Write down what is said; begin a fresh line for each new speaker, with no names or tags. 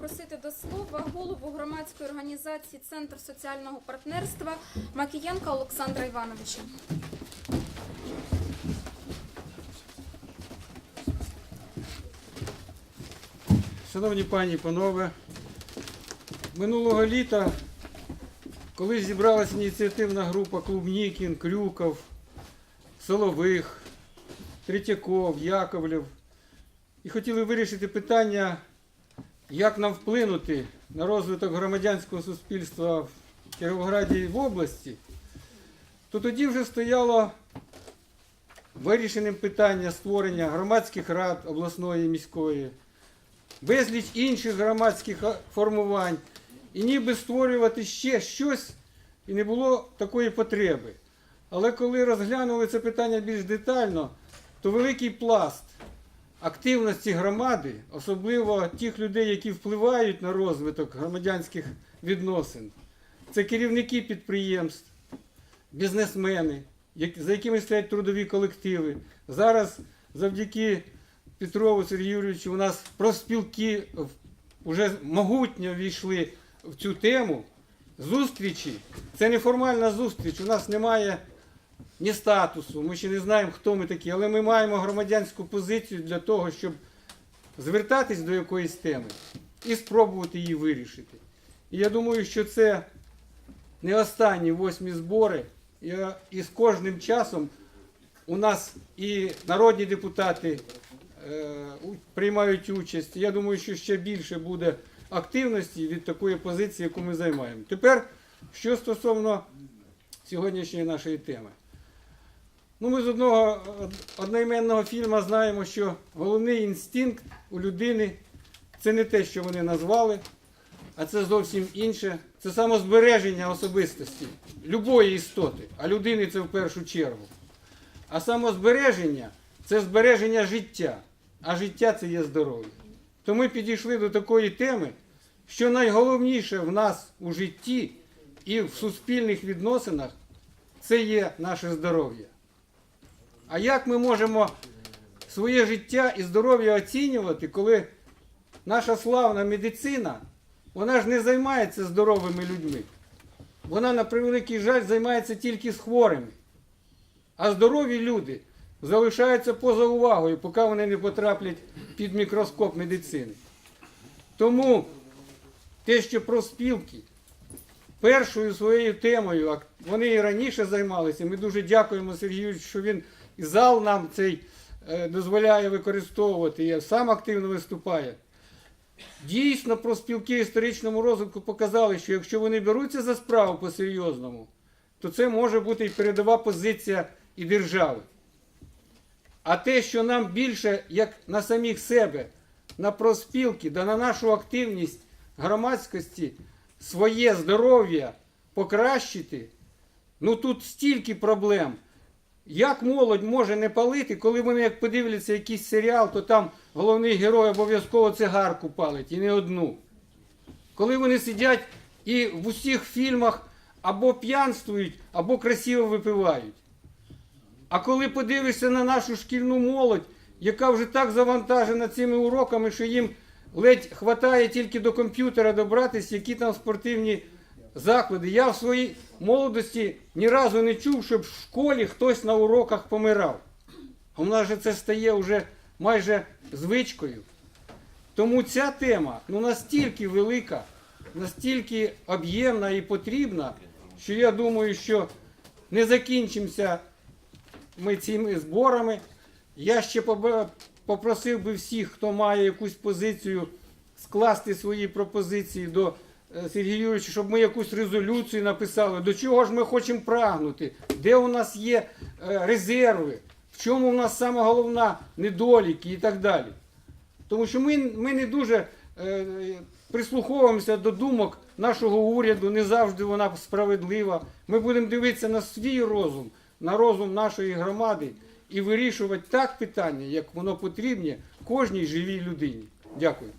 запросити до слова голову громадської організації Центр соціального партнерства Макієнка Олександра Івановича.
Шановні пані і панове, минулого літа, коли зібралася ініціативна група Клубнікін, Крюков, Солових, Третьяков, Яковлев, і хотіли вирішити питання, як нам вплинути на розвиток громадянського суспільства в Кіровограді і в області, то тоді вже стояло вирішеним питання створення громадських рад обласної і міської безліч інших громадських формувань, і ніби створювати ще щось, і не було такої потреби. Але коли розглянули це питання більш детально, то великий пласт активності громади, особливо тих людей, які впливають на розвиток громадянських відносин, це керівники підприємств, бізнесмени, за якими стоять трудові колективи. Зараз завдяки Петрову Сергію Юрійовичу у нас профспілки вже могутньо війшли в цю тему. Зустрічі це неформальна зустріч. У нас немає ні статусу, ми ще не знаємо, хто ми такі, але ми маємо громадянську позицію для того, щоб звертатись до якоїсь теми і спробувати її вирішити. І я думаю, що це не останні восьмі збори, і, з кожним часом у нас і народні депутати е, приймають участь. Я думаю, що ще більше буде активності від такої позиції, яку ми займаємо. Тепер, що стосовно сьогоднішньої нашої теми. Ну, ми з одного одноіменного фільму знаємо, що головний інстинкт у людини це не те, що вони назвали, а це зовсім інше. Це самозбереження особистості, любої істоти, а людини це в першу чергу. А самозбереження це збереження життя, а життя це є здоров'я. То ми підійшли до такої теми, що найголовніше в нас у житті і в суспільних відносинах це є наше здоров'я. А як ми можемо своє життя і здоров'я оцінювати, коли наша славна медицина, вона ж не займається здоровими людьми. Вона, на превеликий жаль, займається тільки з хворими. А здорові люди залишаються поза увагою, поки вони не потраплять під мікроскоп медицини. Тому те, що профспілки першою своєю темою, вони і раніше займалися, ми дуже дякуємо Сергію, що він і зал нам цей е, дозволяє використовувати, і сам активно виступає. Дійсно, профспілки історичному розвитку показали, що якщо вони беруться за справу по-серйозному, то це може бути і передова позиція і держави. А те, що нам більше, як на самих себе, на профспілки, да на нашу активність громадськості, своє здоров'я покращити, ну тут стільки проблем. Як молодь може не палити, коли вони як подивляться якийсь серіал, то там головний герой обов'язково цигарку палить і не одну. Коли вони сидять і в усіх фільмах або п'янствують, або красиво випивають. А коли подивишся на нашу шкільну молодь, яка вже так завантажена цими уроками, що їм ледь хватає тільки до комп'ютера добратися, які там спортивні заклади. Я в своїй молодості ні разу не чув, щоб в школі хтось на уроках помирав. В нас же це стає вже майже звичкою. Тому ця тема ну, настільки велика, настільки об'ємна і потрібна, що я думаю, що не закінчимося ми цими зборами. Я ще попросив би всіх, хто має якусь позицію, скласти свої пропозиції до е, Сергія Юрійовича, щоб ми якусь резолюцію написали, до чого ж ми хочемо прагнути, де у нас є е, резерви, в чому у нас саме головна недоліки і так далі. Тому що ми, ми не дуже е, прислуховуємося до думок нашого уряду, не завжди вона справедлива. Ми будемо дивитися на свій розум, на розум нашої громади і вирішувати так питання, як воно потрібне кожній живій людині. Дякую.